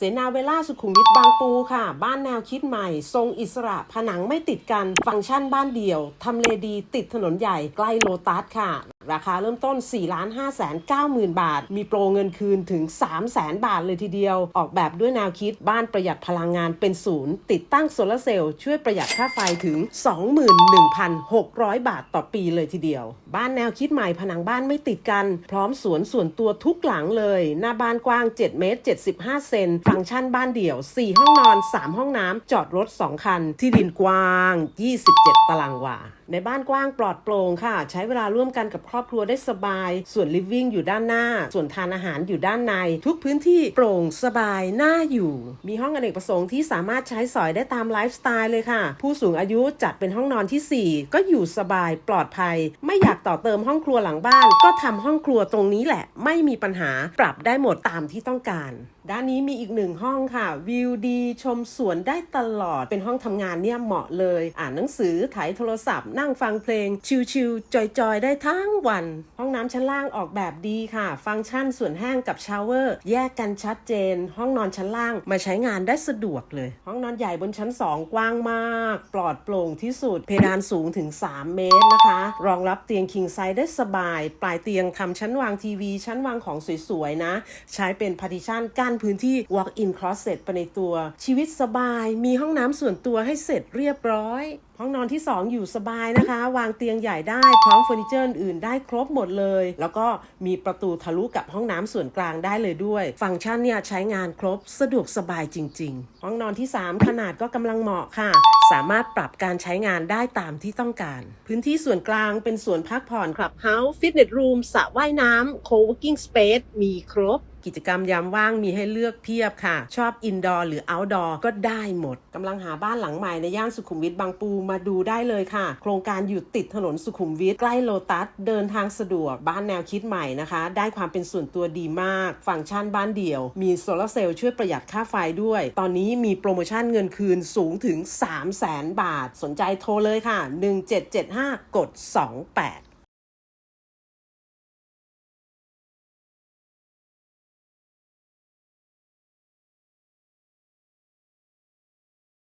เสนาเวล่าสุขุมวิทบางปูค่ะ บ้านแนวคิดใหม่ ทรงอิสระผนังไม่ติดกัน ฟังก์ชันบ้านเดี่ยว ทำเลดีติดถนนใหญ่ใกล้โลตัสค่ะราคาเริ่มต้น 4 5 9 0 0 0 บาท มีโปรเงินคืนถึง 3 0 0 0 0 0บาทเลยทีเดียว ออกแบบด้วยแนวคิดบ้านประหยัดพลังงานเป็นศูนย์ ติดตั้งโซลาร์เซลล์ช่วยประหยัดค่าไฟถึง 21,600 บาทต่อปีเลยทีเดียว บ้านแนวคิดใหม่ผนังบ้านไม่ติดกัน พร้อมสวนส่วนตัวทุกหลังเลย หน้าบ้านกว้าง 7 เมตร 75 เซน ฟังก์ชันบ้านเดี่ยว 4 ห้องนอน 3 ห้องน้ำจอดรถ 2 คัน ที่ดินกว้าง 27 ตารางวาในบ้านกว้างปลอดโปร่งค่ะ ใช้เวลาร่วมกันกับครอบครัวได้สบาย ส่วนลิฟวิ่งอยู่ด้านหน้า ส่วนทานอาหารอยู่ด้านใน ทุกพื้นที่โปร่งสบายน่าอยู่ มีห้องอเนกประสงค์ที่สามารถใช้สอยได้ตามไลฟ์สไตล์เลยค่ะ ผู้สูงอายุจัดเป็นห้องนอนทีสี่4 ก็อยู่สบายปลอดภัย ไม่อยากต่อเติมห้องครัวหลังบ้าน ก็ทำห้องครัวตรงนี้แหละ ไม่มีปัญหาปรับได้หมดตามที่ต้องการ ด้านนี้มีอีกหนึ่งห้องค่ะ วิวดีชมสวนได้ตลอดเป็นห้องทำงานเนี่ยเหมาะเลย อ่านหนังสือถ่ายโทรศัพท์ นั่งฟังเพลง ชิลๆจอยๆ ได้ทั้งวัน ห้องน้ำชั้นล่างออกแบบดีค่ะ ฟังก์ชันส่วนแห้งกับชาวเวอร์ แยกกันชัดเจน ห้องนอนชั้นล่างมาใช้งานได้สะดวกเลย ห้องนอนใหญ่บนชั้น 2 กว้างมาก ปลอดโปร่งที่สุด เพดานสูงถึง 3 เมตรนะคะ รองรับเตียง king size ได้สบาย ปลายเตียงทำชั้นวางทีวี ชั้นวางของสวยๆนะ ใช้เป็น partition กั้นพื้นที่ walk in closet ไปในตัว ชีวิตสบาย มีห้องน้ำส่วนตัวให้เสร็จเรียบร้อย ห้องนอนที่ 2 อยู่สบายนะคะ วางเตียงใหญ่ได้พร้อมเฟอร์นิเจอร์อื่นได้ครบหมดเลย แล้วก็มีประตูทะลุกับห้องน้ำส่วนกลางได้เลยด้วย ฟังก์ชันเนี่ยใช้งานครบสะดวกสบายจริง ๆ ห้องนอนที่ 3 ขนาดก็กำลังเหมาะค่ะ สามารถปรับการใช้งานได้ตามที่ต้องการ พื้นที่ส่วนกลางเป็นส่วนพักผ่อนคลับเฮาส์ฟิตเนสรูมสระว่ายน้ำโค w ิ r k i n g space มีครบ กิจกรรมยามว่างมีให้เลือกเพียบค่ะ ชอบอินดอร์หรือเอาท์ดอร์ก็ได้หมดกำลังหาบ้านหลังใหม่ในย่านสุขุมวิทบางปูมาดูได้เลยค่ะ โครงการอยู่ติดถนนสุขุมวิทใกล้โลตัส เดินทางสะดวกบ้านแนวคิดใหม่นะคะ ได้ความเป็นส่วนตัวดีมาก ฟังก์ชันบ้านเดี่ยว มีโซลาร์เซลล์ช่วยประหยัดค่าไฟด้วย ตอนนี้มีโปรโมชั่นเงินคืนสูงถึง 3 0 0 0 0 0 บาท สนใจโทรเลยค่ะ 1775 กด 28